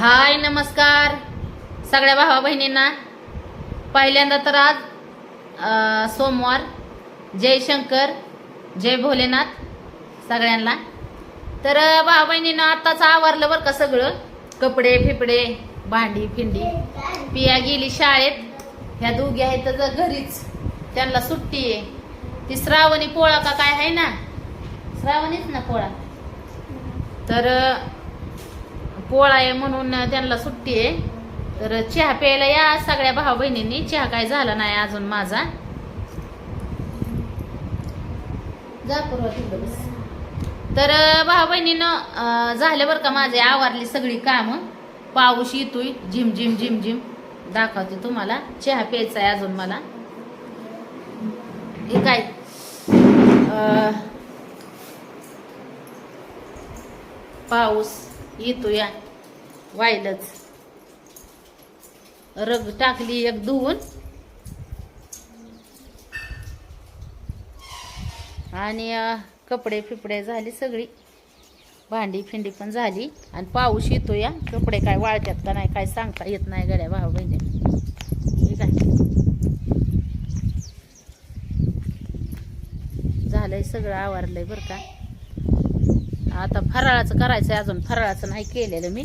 हाय नमस्कार. सगळ्या भावा बहिणींना. पहिल्यांदा तर आज सोमवार. जय शंकर जय भोलेनाथ सगळ्यांना. तर भावा बहिणींना आत्ताच आवरलं बरं का सगळं. कपडे फिपडे भांडी फिंडी. पिया गेली शाळेत. ह्या दोघी आहेत तर घरीच. त्यांना सुट्टी आहे. ती श्रावणी पोळा का काय आहे ना? श्रावणीच ना पोळा. तर पोळा आहे म्हणून त्यांना सुट्टी आहे. तर चहा प्यायला या सगळ्या भाऊ बहिणींनी. चहा काय झाला नाही अजून माझा. बस. तर भाऊ बहिणीनं झालं बरं का माझे. आवारली सगळी कामं. पाऊस येतोय. झिम झिम झिम झिम. दाखवते तुम्हाला. चहा प्यायचा आहे अजून मला. हे काय? पाऊस. येतो या वाईलच रग टाकली एक धुवून आणि कपडे फिपडे झाली सगळी. भांडी फिंडी पण झाली. आणि पाऊस येतो या कपडे काय वाळतात का नाही काय सांगता येत नाही गड्या भाऊ बहिणी. ठीक आहे झालंय सगळं आवरलंय बरं का. आता फराळाचं करायचं आहे अजून. फराळाचं नाही केलेलं मी.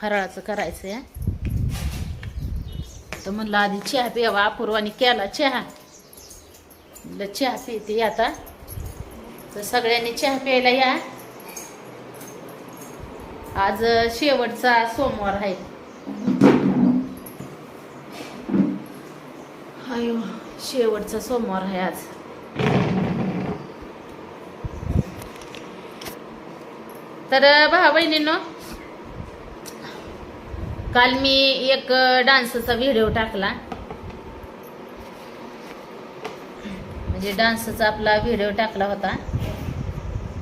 फराळाचं करायचं आहे तर म्हणलं आधी चहा प्यावा अपूर्वानी केला चहा. म्हणलं चहा पिते आता. तर सगळ्यांनी चहा प्यायला या. आज शेवटचा सोमवार आहे. शेवटचा सोमवार आहे आज. तर भावा बहिणींनो काल मी एक डान्सचा व्हिडिओ टाकला. म्हणजे डान्सचा आपला व्हिडिओ टाकला होता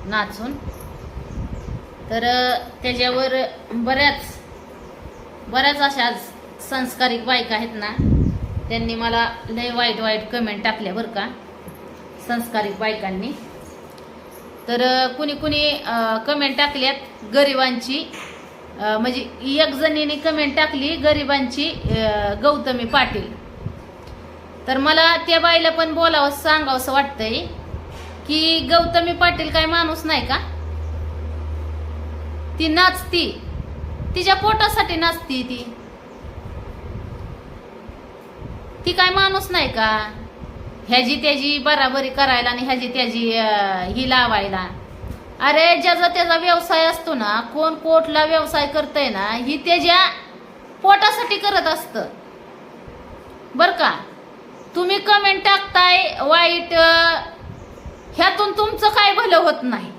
नाचून. तर त्याच्यावर बऱ्याच बऱ्याच अशा संस्कारिक बायका आहेत ना त्यांनी मला लय वाईट वाईट कमेंट टाकल्या बरं का संस्कारिक बायकांनी. तर कुणी कुणी कमेंट टाकल्यात गरिबांची. म्हणजे एक जणीने कमेंट टाकली गरिबांची गौतमी पाटील. तर मला त्या बाईला पण बोलावं सांगावंसं वाटतंय की गौतमी पाटील काय माणूस नाही का? ती नाचती. तिच्या पोटासाठी नाचती ती. ती काय माणूस नाही का? ह्याची त्याची बराबरी करायला आणि ह्याची त्याची ही लावायला. अरे ज्याचा त्याचा व्यवसाय असतो ना कोण कोटला व्यवसाय करतय ना ही त्याच्या पोटासाठी करत असतं. बर का? तुम्ही कमेंट टाकताय वाईट ह्यातून तुमचं काय भलं होत नाही?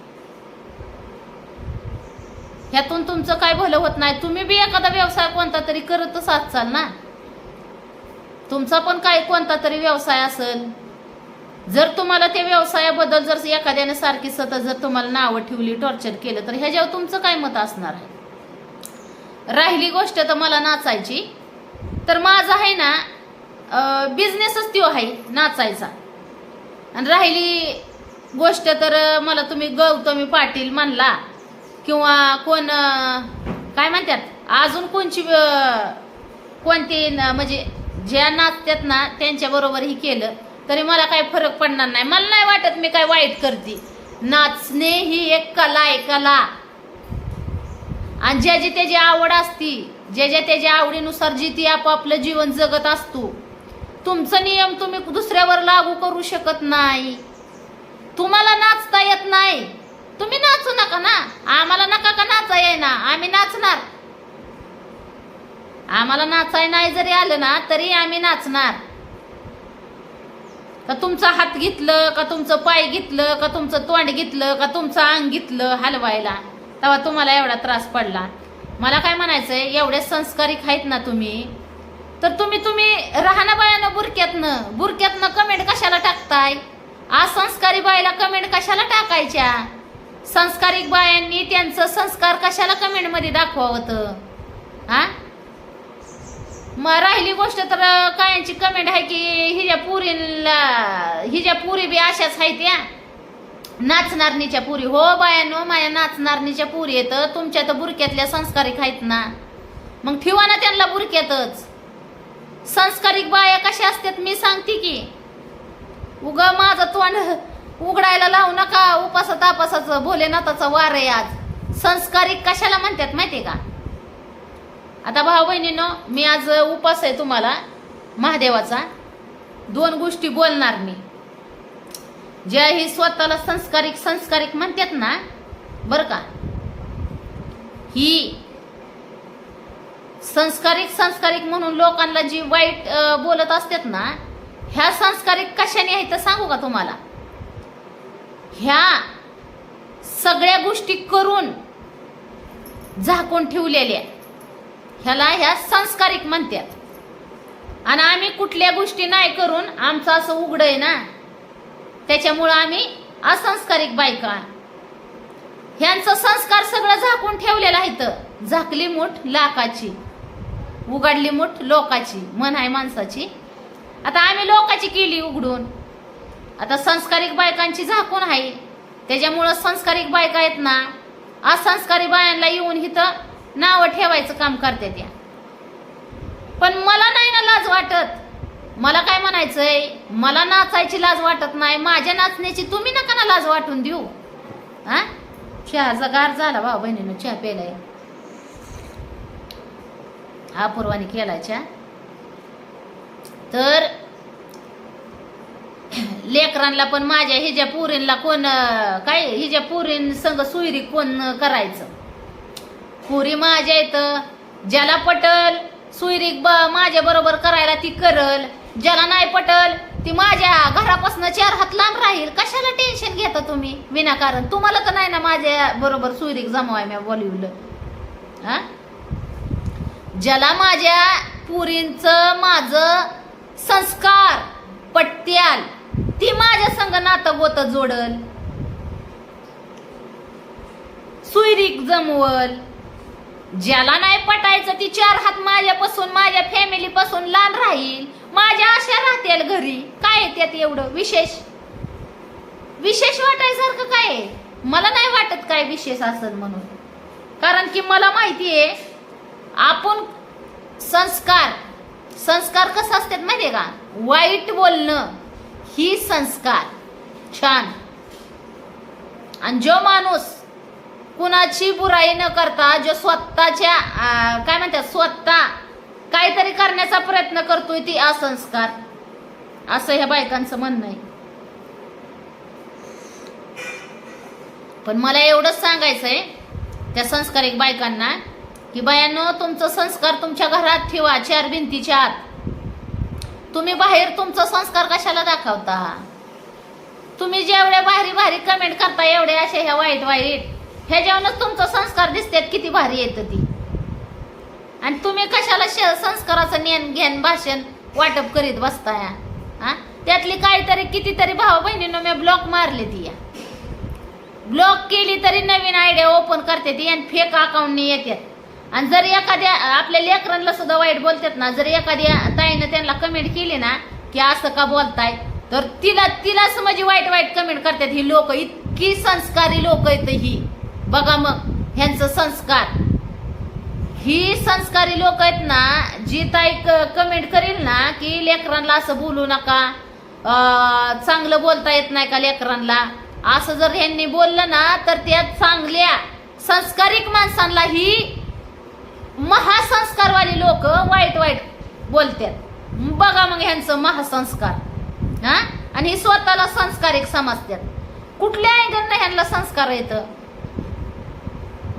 ह्यातून तुमचं काय भलं होत नाही? तुम्ही बी एखादा व्यवसाय कोणता तरी करतच असाल ना? तुमचा पण काय कोणता तरी व्यवसाय असेल जर तुम्हाला त्या व्यवसायाबद्दल जर एखाद्याने सारखी सतत जर तुम्हाला नावं ठेवली टॉर्चर केलं तर ह्याच्यावर तुमचं काय मत असणार आहे? राहिली गोष्ट तर मला नाचायची. तर माझा आहे ना बिझनेसच तो आहे नाचायचा. आणि राहिली गोष्ट तर मला तुम्ही गौतमी पाटील म्हणला. किंवा कोण काय म्हणतात? अजून कोणची कोणती म्हणजे ज्या नाचतात ना त्यांच्याबरोबरही केलं तरी मला काही फरक पडणार नाही. मला नाही वाटत मी काय वाईट करते. नाचणे ही एक कला आहे कला. आणि ज्याची त्याची आवड असती ज्याच्या त्याच्या आवडीनुसार जी ती आपापलं जीवन जगत असतो तुमचा नियम तुम्ही दुसऱ्यावर लागू करू शकत नाही. तुम्हाला नाचता येत नाही. तुम्ही नाचू नका ना. आम्हाला नका का नाचा ना आम्ही नाचणार. आम्हाला नाचाय नाही जरी आलं ना तरी आम्ही नाचणार. का तुमचा हात घेतलं का तुमचं पाय घेतलं का तुमचं तोंड घेतलं का तुमचं अंग घेतलं हलवायला तेव्हा तुम्हाला एवढा त्रास पडला. मला काय म्हणायचंय एवढे संस्कारिक आहेत ना तुम्ही तर तुम्ही तुम्ही राहणा बायानं बुरक्यातनं बुरक्यातनं कमेंट कशाला टाकताय? आज संस्कारी बायला कमेंट कशाला टाकायच्या? संस्कारिक बायांनी त्यांचं संस्कार कशाला कमेंटमध्ये दाखवावं हा? मग राहिली गोष्ट तर कायांची कमेंट आहे की हिच्या पुरीला हिच्या पुरी बी अशाच आहेत या. नाचणारणीच्या पुरी. हो बायानो माझ्या नाचणारणीच्या पुरी येतं तुमच्या तर बुरक्यातल्या संस्कारिक आहेत ना. मग ठेवा ना त्यांना बुरक्यातच. संस्कारिक बाया कशा असतात मी सांगते की. उग माझं तोंड उघडायला लावू नका. उपासा तापासाचं भोलेनाथाचा वार आहे आज. संस्कारिक कशाला म्हणतात माहिती का? आता भाऊ बहिणीनो मी आज उपास आहे तुम्हाला महादेवाचा. दोन गोष्टी बोलणार मी. ज्या ही स्वतःला संस्कारिक संस्कारिक म्हणतात ना बरं का? ही संस्कारिक संस्कारिक म्हणून लोकांना जी वाईट बोलत असतात ना ह्या संस्कारिक कशाने आहेत तर सांगू का तुम्हाला? ह्या सगळ्या गोष्टी करून झाकून ठेवलेल्या. ह्याला ह्या संस्कारिक म्हणतात आणि आम्ही कुठल्या गोष्टी नाही करून आमचं असं उघड आहे ना त्याच्यामुळं आम्ही असंस्कारिक बायका ह्यांचं संस्कार सगळं झाकून ठेवलेलं आहे तर झाकली मूठ लाखाची उघडली मूठ लोकाची मन आहे माणसाची. आता आम्ही लोकाची केली उघडून. आता संस्कारिक बायकांची झाकून आहे. त्याच्यामुळं संस्कारिक बायका आहेत ना असंस्कारी बायांना येऊन इथं नावं ठेवायचं काम करते त्या. पण मला नाही ना लाज वाटत. मला काय म्हणायचंय? मला नाचायची लाज वाटत नाही. माझ्या नाचण्याची तुम्ही नका ना लाज वाटून देऊ. हा? चहाचा गार झाला भाऊ बहिणीनं चहा प्यायलाय अपूर्वाने केलाय चहा. तर लेकरांना पण माझ्या हिच्या पुरींला कोण काय हिच्या पुरीन संग सुईरी कोण करायचं? पुरी माझ्या येतं ज्याला पटल सुईरीक ब माझ्या बरोबर करायला ती करल. ज्याला नाही पटल ती माझ्या घरापासून चार हात लांब राहील. कशाला टेन्शन घेता तुम्ही? विनाकारण. तुम्हाला तर नाही ना माझ्या बरोबर सुईरीक जमवाय मी बोलवलं. हा? ज्याला माझ्या पुरींचं माझं संस्कार पट्ट्याल ती माझ्या संग नातं गोत जोडल. सुईरीक जमवल. ज्याला नाही पटायचं ती चार हात माझ्यापासून माझ्या फॅमिली पासून लांब राहील. माझ्या आशा राहतील घरी. काय आहे त्यात एवढं विशेष? विशेष वाटायसारखं काय मला नाही वाटत काय विशेष असेल म्हणून. कारण की मला माहिती आहे आपण संस्कार संस्कार कसं असतात माहितीये का? वाईट बोलणं ही संस्कार. छान. आणि जो माणूस कुणाची बुराई न करता जो स्वतःच्या काय म्हणतात स्वतः काहीतरी करण्याचा प्रयत्न करतोय ती असंस्कार. असं ह्या बायकांचं म्हणणं आहे. पण मला एवढंच सांगायचंय त्या संस्कारिक बायकांना की बायांनो तुमचं संस्कार तुमच्या घरात ठेवा चार भिंतीच्या आत. तुम्ही बाहेर तुमचा संस्कार कशाला दाखवता? तुम्ही जेवढ्या भारी भारी कमेंट करता एवढ्या अशा ह्या वाईट वाईट. ह्याच्यावरच तुमचं संस्कार दिसतात किती भारी येतं ती. आणि तुम्ही कशाला श- संस्काराचं ज्ञान ज्ञान भाषण वाटप करीत बसताय? हा त्यातली काहीतरी कितीतरी भाऊ बहिणीनं मी ब्लॉक मारले ती. या ब्लॉक केली तरी नवीन आयडिया ओपन करते ती आणि फेक अकाउंटनी येतात आणि जर एखाद्या आपल्या लेकरांना सुद्धा वाईट बोलतात ना जर एखाद्या ताईनं त्यांना कमेंट केली ना की असं का बोलताय? तर तिला तिलाच म्हणजे वाईट वाईट कमेंट करतात ही लोक. इतकी संस्कारी लोक आहेत ही. बघा मग ह्यांचं संस्कार. ही संस्कारी लोक आहेत ना जी ताई कमेंट करील ना की लेकरांना असं बोलू नका. चांगलं बोलता येत नाही का लेकरांना असं जर ह्यांनी बोललं ना तर त्या चांगल्या संस्कारिक माणसांना ही महासंस्कारवाली लोक वाईट वाईट बोलतात. बघा मग ह्यांचं महासंस्कार. हा? आणि ही स्वतःला संस्कारिक समजतात. कुठल्या अँगलनं ह्यांना संस्कार येतं?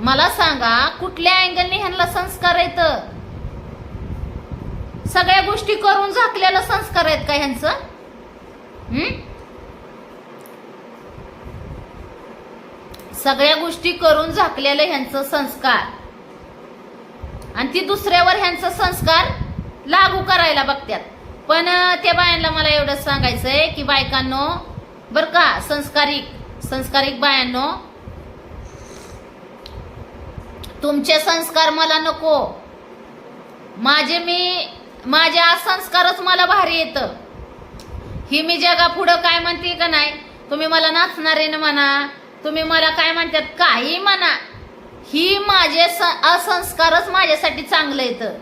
मला सांगा कुठल्या अँगलने ह्यांना संस्कार येत सगळ्या गोष्टी करून झाकलेला संस्कार आहेत का ह्यांचं? सगळ्या गोष्टी करून झाकलेलं ह्यांचं संस्कार. आणि ती दुसऱ्यावर ह्यांचा संस्कार लागू करायला बघतात पण त्या बायांना मला एवढंच सांगायचंय की बायकांनो बर का संस्कारिक संस्कारिक बायांनो तुमचे संस्कार मला नको. माझे मी माझे आज संस्कारच मला भारी येतं. ही मी जगा पुढं काय म्हणते का नाही? तुम्ही मला नाचणारे म्हणा. तुम्ही मला काय म्हणतात? काही म्हणा. ही माझे असंस्कारच माझ्यासाठी चांगलं येतं.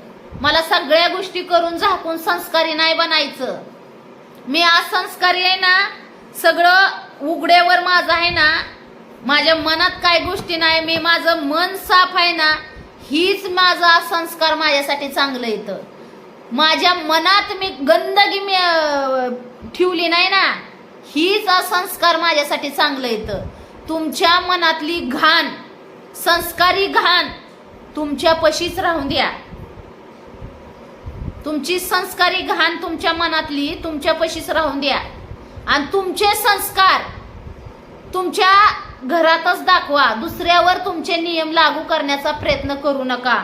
मला सगळ्या गोष्टी करून झाकून संस्कारी नाही बनायचं. मी असंस्कारी आहे ना सगळं उघड्यावर माझं आहे ना माझ्या मनात काय गोष्टी नाही मी माझं मन साफ आहे ना हीच माझा संस्कार माझ्यासाठी चांगलं येतं माझ्या मनात मी गंदगी मी ठेवली नाही ना हीच संस्कार माझ्यासाठी चांगलं येतं तुमच्या मनातली घाण संस्कारी घाण तुमच्या पशीच राहून द्या. तुमची संस्कारी घाण तुमच्या मनातली तुमच्या पशीच राहून द्या. आणि तुमचे संस्कार तुमच्या घरातच दाखवा दुसऱ्यावर तुमचे नियम लागू करण्याचा प्रयत्न करू नका.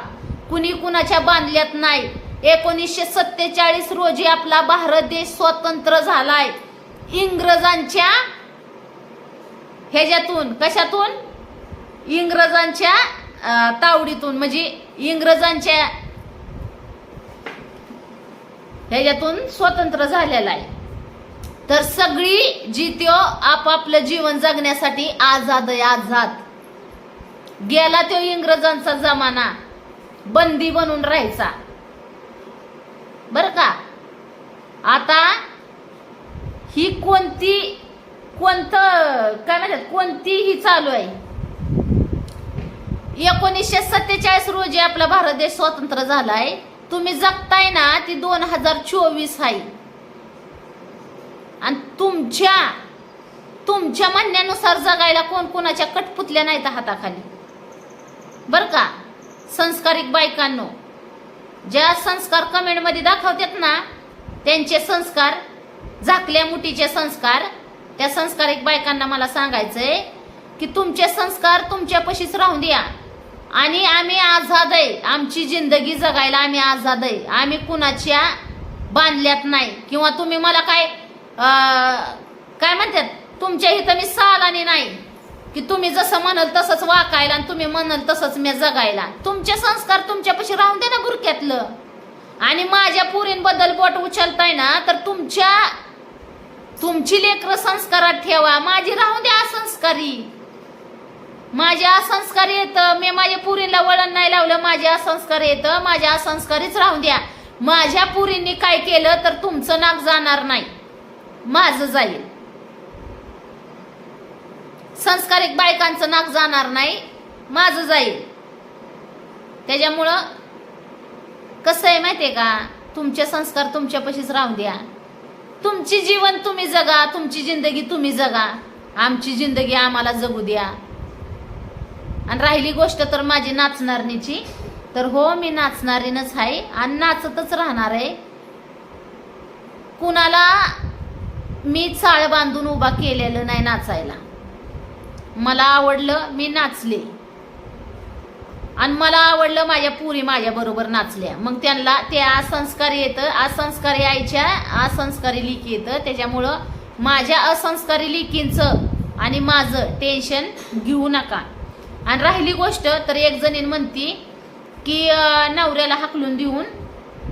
कुणी कुणाच्या बांधल्यात नाही. एकोणीसशे सत्तेचाळीस रोजी आपला भारत देश स्वतंत्र झालाय. इंग्रजांच्या ह्याच्यातून कशातून? इंग्रजांच्या तावडीतून म्हणजे इंग्रजांच्या ह्याच्यातून स्वतंत्र झालेला आहे. तर सगळी जित्यो आपापलं जीवन जगण्यासाठी आझाद आहे आझाद. गेला तो इंग्रजांचा जमाना. बंदी बनून राहायचा. बर का? आता ही कोणती कोणतं काय म्हणतात कोणतीही चालू आहे. एकोणीसशे सत्तेचाळीस रोजी आपला भारत देश स्वतंत्र झालाय. तुम्ही जगताय ना ती दोन हजार चोवीस आहे. आणि तुमच्या तुमच्या म्हणण्यानुसार जगायला कोण कोणाच्या कटपुतल्या नाहीत हाताखाली. बर का? संस्कारिक बायकांनो ज्या संस्कार कमेंटमध्ये दाखवतात ना त्यांचे संस्कार झाकल्या मुठीचे संस्कार त्या संस्कारिक बायकांना मला सांगायचंय की तुमचे संस्कार तुमच्यापाशीच राहून द्या. आणि आम्ही आझाद आहे. आमची जिंदगी जगायला आम्ही आझाद आहे. आम्ही कुणाच्या बांधल्यात नाही. किंवा तुम्ही मला काय काय म्हणतात तुमच्या इथं मी सालानी नाही. की तुम्ही जसं म्हणाल तसंच वाकायला आणि तुम्ही म्हणाल तसंच मी जगायला. तुमचे संस्कार तुमच्यापाशी राहून दे ना गुरक्यातलं. आणि माझ्या पुरींबद्दल बोट उचलताय ना तर तुमच्या तुमची लेकरं संस्कारात ठेवा. माझी राहून द्या असंस्कारी. माझे असंस्कार येतं. मी माझ्या पुरीला वळण नाही लावलं माझे असंस्कार येतं. माझ्या असंस्कारीच राहून द्या. माझ्या पुरींनी काय केलं तर तुमचं नाक जाणार नाही. माझं जाईल. संस्कारिक बायकांचं नाक जाणार नाही माझं जाईल. त्याच्यामुळं कसं आहे माहितीये का? तुमचे संस्कार तुमच्यापाशीच राहून द्या. तुमची जीवन तुम्ही जगा तुमची जिंदगी तुम्ही जगा. आमची जिंदगी आम्हाला जगू द्या. आणि राहिली गोष्ट तर माझी नाचणारणीची. तर हो मी नाचणारीनच आहे आणि नाचतच राहणार आहे. कुणाला मी चाळ बांधून उभा केलेलं नाही नाचायला. मला आवडलं मी नाचले. आणि मला आवडलं माझ्या पुरी माझ्याबरोबर नाचल्या. मग त्यांना ते असंस्कार येतं असंस्कारी आईच्या असंस्कारी लिक येतं. त्याच्यामुळं माझ्या असंस्कारी लिकींचं आणि माझं टेन्शन घेऊ नका. आणि राहिली गोष्ट तर एक जणीन म्हणती की नवऱ्याला हाकलून देऊन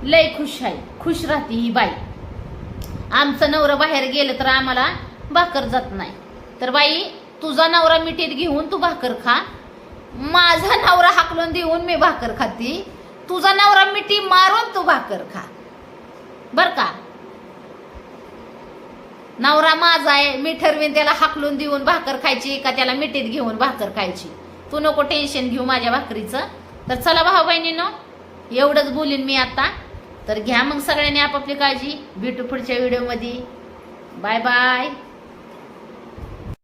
लय खुश आहे. खुश राहते ही बाई. आमचं नवरं बाहेर गेलं तर आम्हाला भाकर जात नाही. तर बाई तुझा नवरा मिठीत घेऊन तू भाकर खा. माझा नवरा हाकलून देऊन मी भाकर खाती. तुझा नवरा मिठी मारून तू भाकर खा. बर का? नवरा माझा आहे मी ठरवीन त्याला हाकलून देऊन भाकर खायची का त्याला मिठीत घेऊन भाकर खायची. तू नको टेन्शन घेऊ माझ्या भाकरीचं. तर चला भाऊ बहिणीनो एवढंच बोलीन मी आता. तर घ्या मग सगळ्यांनी आपापली काळजी. भेटू पुढच्या व्हिडिओमध्ये बाय बाय